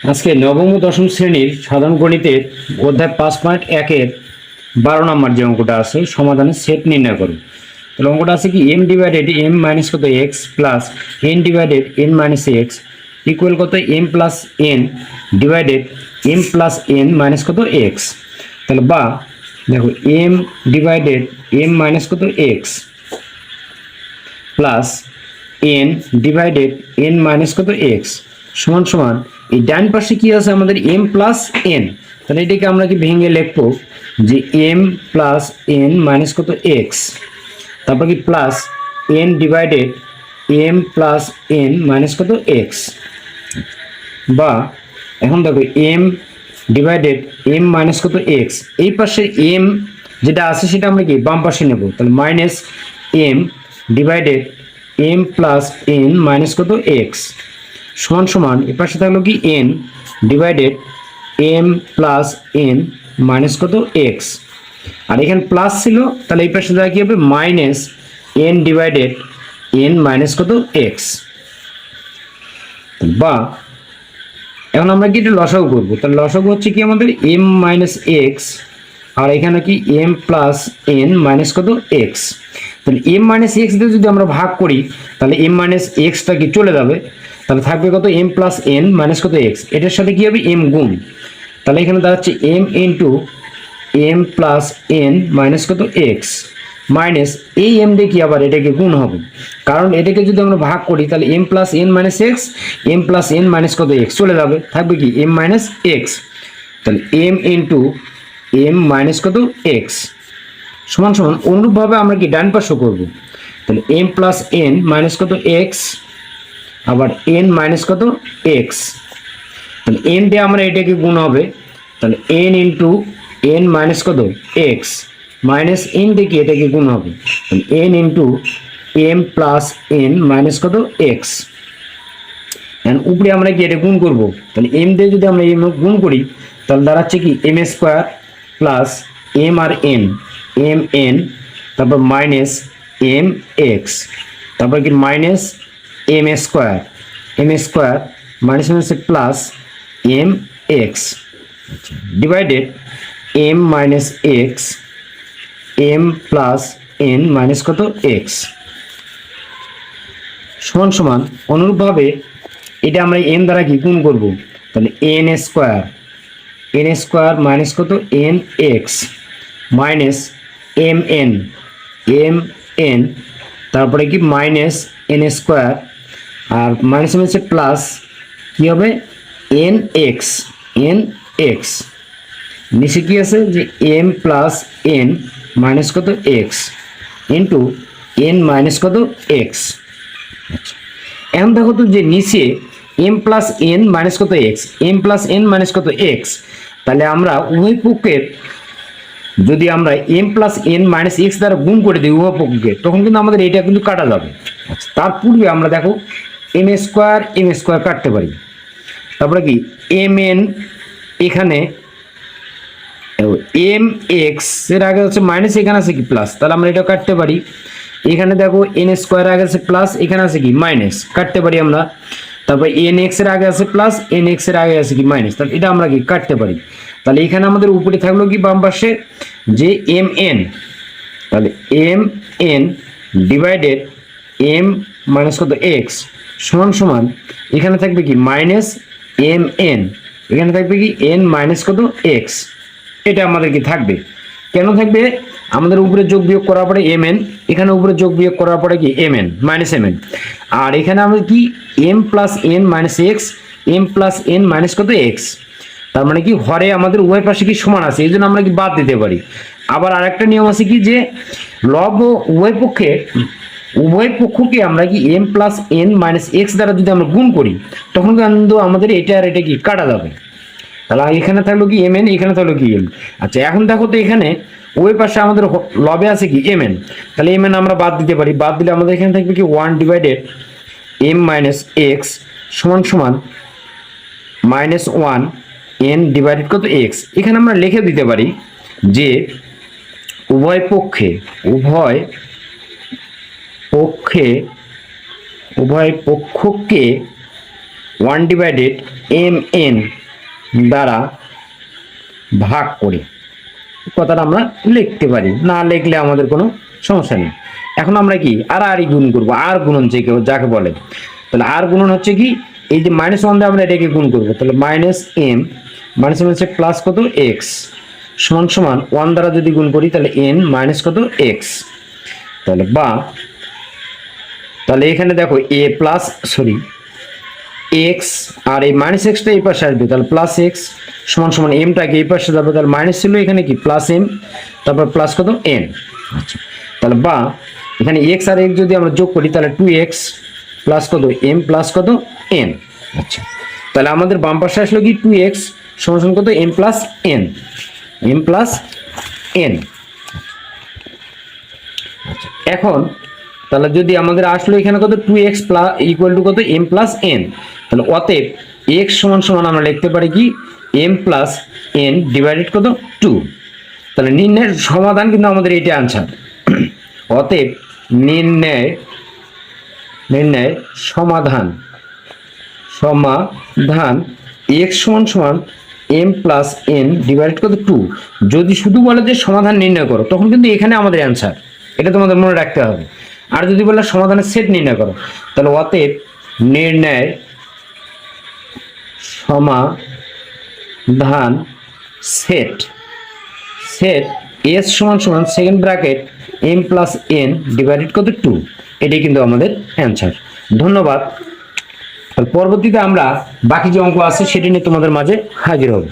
আজকে নবম ও দশম শ্রেণির সাধারণ গণিতের অধ্যায় পাঁচ পয়েন্ট একের বারো নম্বর যে অঙ্কটা আছে, সমাধানের সেট নির্ণয় করুন। তাহলে অঙ্কটা আছে কি? এম ডিভাইডেড এম মাইনাস কত? X plus n divided n minus x equal কত? M plus n divided m plus n minus কত? এক্স তাহলে বা, দেখো এম ডিভাইডেড এম মাইনাস কত? X plus n divided n minus কত? X সমান সমান এই ডান পাশে কি আছে আমাদের এম প্লাস এন তাহলে এটাকে আমরা কি ভেঙে লিখব? যে এম প্লাস এন মাইনাস কত এক্স তারপর কি plus n divided m plus n minus কত এক্স বা এখন দেখো এম ডিভাইডেড এম মাইনাস কত এক্স এই পাশে এম যেটা আছে সেটা আমরা কি বাম পাশে নেব? তাহলে minus m divided m plus n minus কত এক্স সমান সমান এ পাশে থাকল কি n divided m plus n minus কত এক্স আর এখানে প্লাস ছিল, তাহলে এই পাশে দেওয়া কি হবে? Minus n divided n minus কত এক্স বা এখন আমরা কি এটা লসাগু করব? তাহলে লসাগু হচ্ছে কি আমাদের এম মাইনাস এক্স আর এখানে কি এম প্লাস এন মাইনাস কত এক্স তাহলে এম মাইনাস এক্স দিয়ে যদি আমরা ভাগ করি, তাহলে এম মাইনাস এক্সটা কি চলে যাবে? তাহলে থাকবে কত এম প্লাস এন মাইনাস কত এক্স এটার সাথে কি হবে? এম গুণ। তাহলে এখানে দাঁড়াচ্ছে m into m plus n minus কত এক্স মাইনাস এই এম দিয়ে কি আবার এটাকে গুণ হবে? কারণ এটাকে যদি আমরা ভাগ করি, তাহলে m plus n minus x m plus n minus কত এক্স চলে যাবে। থাকবে কি? এম মাইনাস এক্স তাহলে এম ইন্টু এম মাইনাস কত এক্স সমান সমান, অনুরূপভাবে আমরা কি ডান পাশও করব? তাহলে এম প্লাস এন মাইনাস কত এক্স আবার এন মাইনাস কত? এক্স তাহলে এন দিয়ে আমরা এটাকে গুণ হবে। তাহলে এন ইন্টু এন মাইনাস কত? এক্স মাইনাস এন কি এটাকে গুণ হবে? তাহলে n into m plus n minus কত? এক্স উপরে আমরা কি এটা গুণ করব? তাহলে এম দিয়ে যদি আমরা এম গুণ করি, তাহলে দাঁড়াচ্ছে কি? এম স্কোয়ার প্লাস এম আর এন এম এন তারপর মাইনাস এম এক্স তারপর কি? Minus m square m square minus minus plus m x divided m minus x m plus n minus কত? এক্স সমান সমান অনুরূপভাবে এটা আমরা এন দ্বারা কি গুণ করব? তাহলে n square n square minus কত? N x minus m n m n তারপরে কি? মাইনাস এন স্কোয়ার আর মাইনাস মাইনাসে প্লাস কী হবে? এন এক্স এন এক্স নিচে কি আছে? যে এম প্লাস এন মাইনাস কত? এক্স ইন্টু এন মাইনাস কত? এক্স আচ্ছা। এখন দেখো তো যে নিচে এম প্লাস এন মাইনাস কত? X m plus n minus কত? এক্স তাহলে আমরা উভয় পক্ষের যদি আমরা m plus n minus x দ্বারা গুণ করে দিই উভয় পক্ষকে তখন কিন্তু আমাদের এটা কিন্তু কাটা যাবে। আচ্ছা, তার পূর্বে আমরা দেখো এম স্কোয়ার এম স্কোয়ার কাটতে পারি। তারপরে কি? এম এন এখানে এম এক্সের আগে হচ্ছে মাইনাস এখানে আছে কি? প্লাস তাহলে আমরা এটা কাটতে পারি। এখানে দেখো এন স্কোয়ার আগে আছে প্লাস এখানে আছে কি? মাইনাস কাটতে পারি আমরা। তারপর এন এক্সের আগে আছে প্লাস এন এক্সের আগে আছে কি? মাইনাস তাহলে এটা আমরা কি? কাটতে পারি। তাহলে এখানে আমাদের উপরে থাকল কি বাম পাশে? যে এম এন তাহলে m n divided m minus কত? এক্স সমান সমান, এখানে থাকবে কি? মাইনাস এম এন এখানে থাকবে কি? এন মাইনাস কত? এক্স। এটা আমাদের কি থাকবে? কেন থাকবে? আমাদের উপরে যোগ বিয়োগ করার পরে এম এন এখানে উপরে যোগ বিয়োগ করার পরে কি? M n minus m n আর এখানে আমাদের কি? M plus n minus x, m plus n minus কত? এক্স। তার মানে কি? হরে আমাদের উভয় পাশে কি সমান আছে? এই জন্য আমরা কি বাদ দিতে পারি। আবার আরেকটা নিয়ম আছে কি যে, লব ও উভয় পক্ষে উভয় পক্ষকে আমরা কি m plus n minus x দ্বারা যদি আমরা গুণ করি, তখন কিন্তু আমাদের এটা আর এটা কি কাটা যাবে। তাহলে এখানে থাকল কি এম এন এখানে থাকল কি এম আচ্ছা এখন দেখো তো এখানে ওই পাশে আমাদের লবে আছে কি এম এন তাহলে এম এন আমরা বাদ দিতে পারি। বাদ দিলে আমাদের এখানে থাকবে কি one divided m minus x সমান সমান মাইনাস ওয়ান এন ডিভাইডেড কত এক্স এখানে আমরা লিখে দিতে পারি যে উভয় পক্ষে, উভয় পক্ষে, উভয় পক্ষকে ওয়ান ডিভাইডেড এম এন দ্বারা ভাগ করে। কথাটা আমরা লিখতে পারি, না লিখলে আমাদের কোনো সমস্যা নেই। এখন আমরা কি, আর আরই গুণ করব, আর গুণন যে যাকে বলে। তাহলে আর গুণন হচ্ছে কি, এই যে মাইনাস ওয়ান আমরা এটাকে গুণ করব, তাহলে মাইনাস এম মাইনাস এম হচ্ছে প্লাস কত এক্স সমান সমান ওয়ান দ্বারা যদি গুণ করি, তাহলে এন মাইনাস কত এক্স তাহলে বা তাহলে এখানে দেখো এ প্লাস সরি এক্স আর এই মাইনাস এক্সটা এই পাশে আসবে, তাহলে প্লাস এক্স সমান সমান এমটাকে এই পাশে যাবে, তাহলে মাইনাস ছিল এখানে কি? প্লাস এম তারপর প্লাস কত? এন আচ্ছা তাহলে বা এখানে এক্স আর এক্স যদি আমরা যোগ করি, তাহলে টু এক্স প্লাস কত? এম প্লাস কত? এন আচ্ছা তাহলে আমাদের বাম পাশে আসলো কি? টু এক্স সমান কত? M plus n m plus n আচ্ছা এখন তাহলে যদি আমাদের আসলো এখানে কত? Two x plus equal to কত? এম প্লাস এন তাহলে অতএব এক্স সমান সমান আমরা লিখতে পারি কি? এম প্লাস এন ডিভাইডেড কত? টু তাহলে নির্ণয়ের সমাধান কিন্তু আমাদের এইটা আনসার অতএব নির্ণয়, নির্ণয়ের সমাধান সমাধান এক্স সমান সমান এম প্লাস এন ডিভাইডেড কত? টু যদি শুধু বলে যে সমাধান নির্ণয় করো, তখন কিন্তু এখানে আমাদের অ্যান্সার এটা তোমাদের মনে রাখতে হবে। আর যদি বলে সমাধানের সেট নির্ণয় করো, তাহলে অতএব নির্ণয় সমাধান সেট? সেট এস সমান সমান second bracket m plus n divided কত? টু এটাই কিন্তু আমাদের অ্যান্সার ধন্যবাদ। পরবর্তীতে আমরা বাকি যে অঙ্ক আছে, সেটি নিয়ে তোমাদের মাঝে হাজির হব।